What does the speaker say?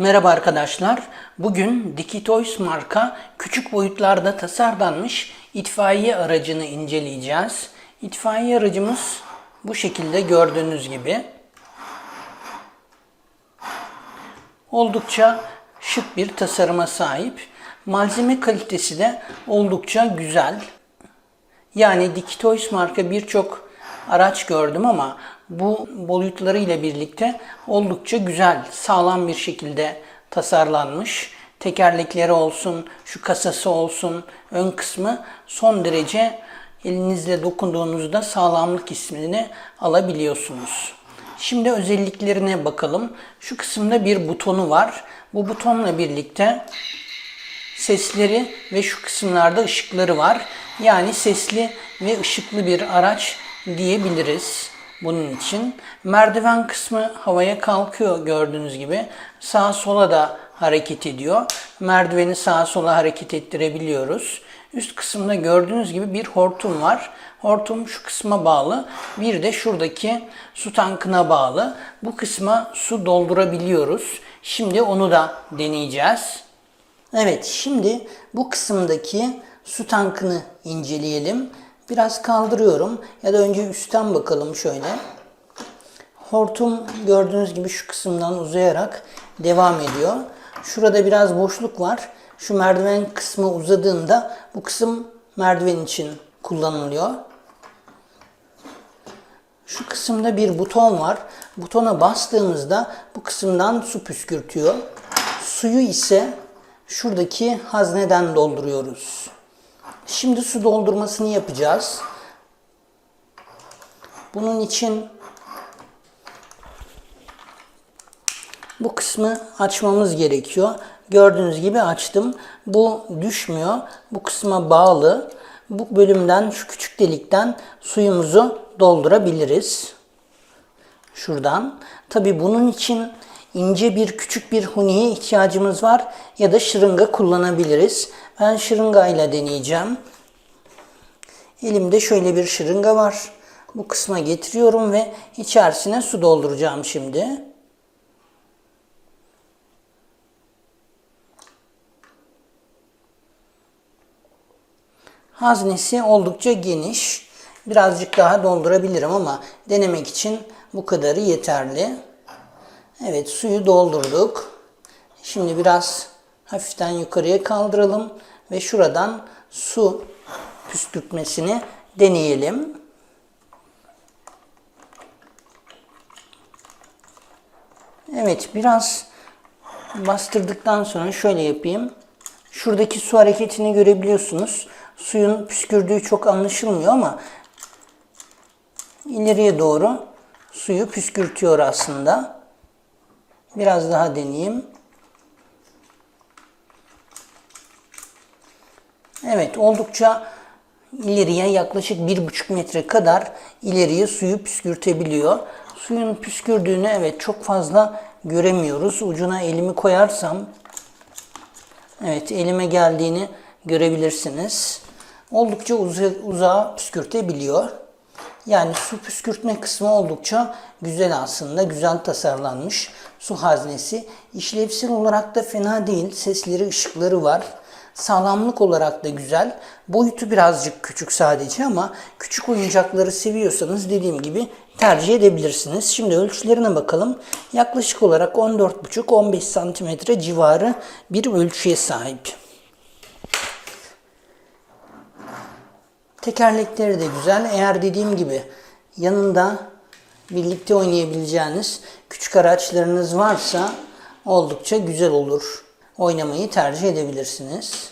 Merhaba arkadaşlar. Bugün Dikitoys marka küçük boyutlarda tasarlanmış itfaiye aracını inceleyeceğiz. İtfaiye aracımız bu şekilde gördüğünüz gibi. Oldukça şık bir tasarıma sahip. Malzeme kalitesi de oldukça güzel. Yani Dikitoys marka birçok araç gördüm ama bu boyutlarıyla birlikte oldukça güzel, sağlam bir şekilde tasarlanmış. Tekerlekleri olsun, şu kasası olsun, ön kısmı son derece elinizle dokunduğunuzda sağlamlık ismini alabiliyorsunuz. Şimdi özelliklerine bakalım. Şu kısımda bir butonu var. Bu butonla birlikte sesleri ve şu kısımlarda ışıkları var. Yani sesli ve ışıklı bir araç diyebiliriz bunun için. Merdiven kısmı havaya kalkıyor gördüğünüz gibi. Sağa sola da hareket ediyor. Merdiveni sağa sola hareket ettirebiliyoruz. Üst kısımda gördüğünüz gibi bir hortum var. Hortum şu kısma bağlı. Bir de şuradaki su tankına bağlı. Bu kısma su doldurabiliyoruz. Şimdi onu da deneyeceğiz. Evet şimdi bu kısımdaki su tankını inceleyelim. Biraz kaldırıyorum ya da önce üstten bakalım şöyle. Hortum gördüğünüz gibi şu kısımdan uzayarak devam ediyor. Şurada biraz boşluk var. Şu merdiven kısmı uzadığında bu kısım merdiven için kullanılıyor. Şu kısımda bir buton var. Butona bastığımızda bu kısımdan su püskürtüyor. Suyu ise şuradaki hazneden dolduruyoruz. Şimdi su doldurmasını yapacağız. Bunun için bu kısmı açmamız gerekiyor. Gördüğünüz gibi açtım. Bu düşmüyor. Bu kısma bağlı. Bu bölümden şu küçük delikten suyumuzu doldurabiliriz. Şuradan. Tabi bunun için ince bir küçük bir huniye ihtiyacımız var ya da şırınga kullanabiliriz. Ben şırıngayla deneyeceğim. Elimde şöyle bir şırınga var. Bu kısma getiriyorum ve içerisine su dolduracağım şimdi. Haznesi oldukça geniş. Birazcık daha doldurabilirim ama denemek için bu kadarı yeterli. Evet suyu doldurduk. Şimdi biraz hafiften yukarıya kaldıralım ve şuradan su püskürtmesini deneyelim. Evet biraz bastırdıktan sonra şöyle yapayım. Şuradaki su hareketini görebiliyorsunuz. Suyun püskürdüğü çok anlaşılmıyor ama ileriye doğru suyu püskürtüyor aslında. Biraz daha deneyeyim. Evet oldukça ileriye yaklaşık 1,5 metre kadar ileriye suyu püskürtebiliyor. Suyun püskürdüğünü evet çok fazla göremiyoruz. Ucuna elimi koyarsam evet elime geldiğini görebilirsiniz. Oldukça uza uzağa püskürtebiliyor. Yani su püskürtme kısmı oldukça güzel aslında. Güzel tasarlanmış su haznesi. İşlevsel olarak da fena değil. Sesleri, ışıkları var. Sağlamlık olarak da güzel. Boyutu birazcık küçük sadece ama küçük oyuncakları seviyorsanız dediğim gibi tercih edebilirsiniz. Şimdi ölçülerine bakalım. Yaklaşık olarak 14,5-15 santimetre civarı bir ölçüye sahip. Tekerlekleri de güzel. Eğer dediğim gibi yanında birlikte oynayabileceğiniz küçük araçlarınız varsa oldukça güzel olur. Oynamayı tercih edebilirsiniz.